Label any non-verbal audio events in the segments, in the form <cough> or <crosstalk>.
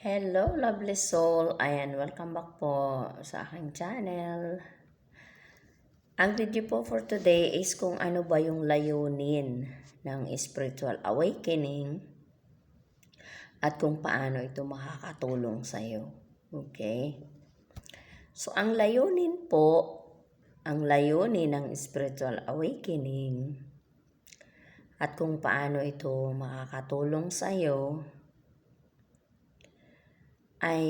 Hello, lovely soul. Ayan, welcome back po sa aking channel. Ang video po for today is kung ano ba yung layunin ng spiritual awakening at kung paano ito makakatulong sa iyo. Okay? So, ang layunin po, ang layunin ng spiritual awakening at kung paano ito makakatulong sa iyo ay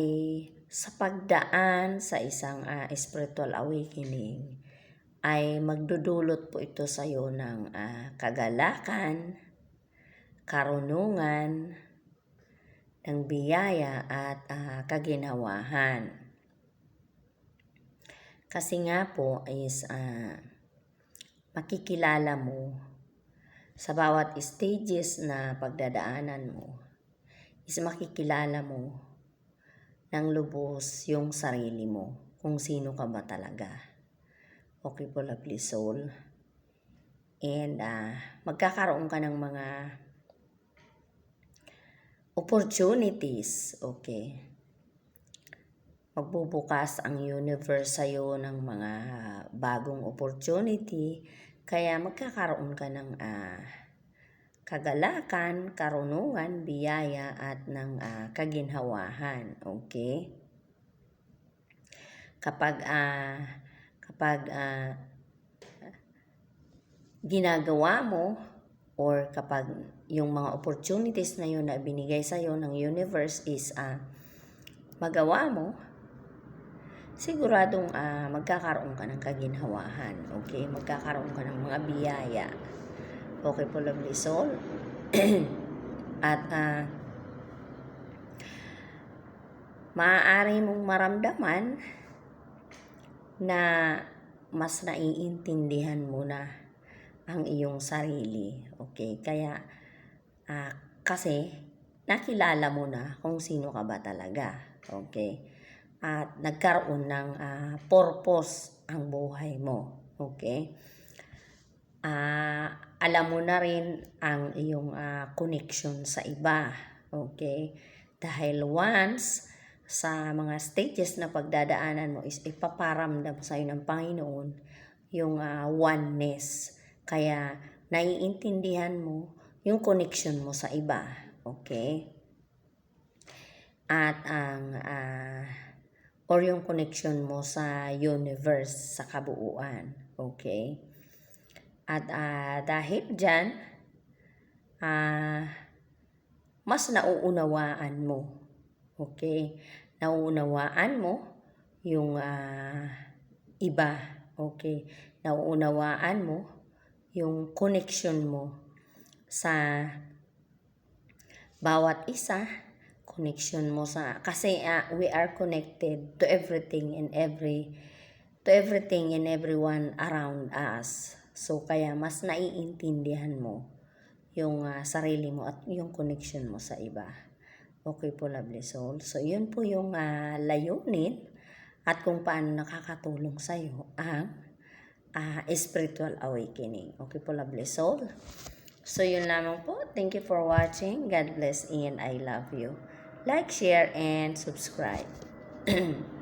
sa pagdaan sa isang ah, spiritual awakening ay magdudulot po ito sa iyo ng ah, kagalakan, karunungan, ng biyaya at ah, kaginawahan. Kasi nga po is ah, makikilala mo sa bawat stages na pagdadaanan mo is makikilala mo ng lubos yung sarili mo, kung sino ka ba talaga. Okay po, lovely soul. And ah, magkakaroon ka ng mga opportunities, okay? Magbubukas ang universe sa'yo ng mga bagong opportunity, kaya magkakaroon ka ng ah, kagalakan, karunungan, biyaya at ng ah, kaginhawahan. Okay? Kapag ah, kapag ah, ginagawa mo or kapag yung mga opportunities na yun na binigay sa iyo ng universe is ah, magawa mo, siguradong ah, magkakaroon ka ng kaginhawahan. Okay? Magkakaroon ka ng mga biyaya. Okay po, lovely soul. <clears throat> At ah, maaari mong maramdaman na mas naiintindihan mo na ang iyong sarili. Okay? Kaya, ah, kasi, nakilala mo na kung sino ka ba talaga. Okay? At nagkaroon ng ah, purpose ang buhay mo. Okay? Ah, alam mo na rin ang iyong ah, connection sa iba. Okay? Dahil once sa mga stages na pagdadaanan mo is ipaparamdam sa iyo ng Panginoon yung ah, oneness. Kaya naiintindihan mo yung connection mo sa iba. Okay? At ang ah, or yung connection mo sa universe, sa kabuuan. Okay? At ah, dahil dyan, ah, mas nauunawaan mo. Okay? Nauunawaan mo yung ah, iba. Okay? Nauunawaan mo yung connection mo sa bawat isa connection mo sa kasi ah, we are connected to everything and every to everything and everyone around us so kaya mas naiintindihan mo yung ah, sarili mo at yung connection mo sa iba okay po lovely soul so yun po yung ah, layunin at kung paano nakakatulong sa iyo ang ah, spiritual awakening okay po lovely soul So, yun lamang po. Thank you for watching. God bless and I love you. Like, share, and subscribe. <clears throat>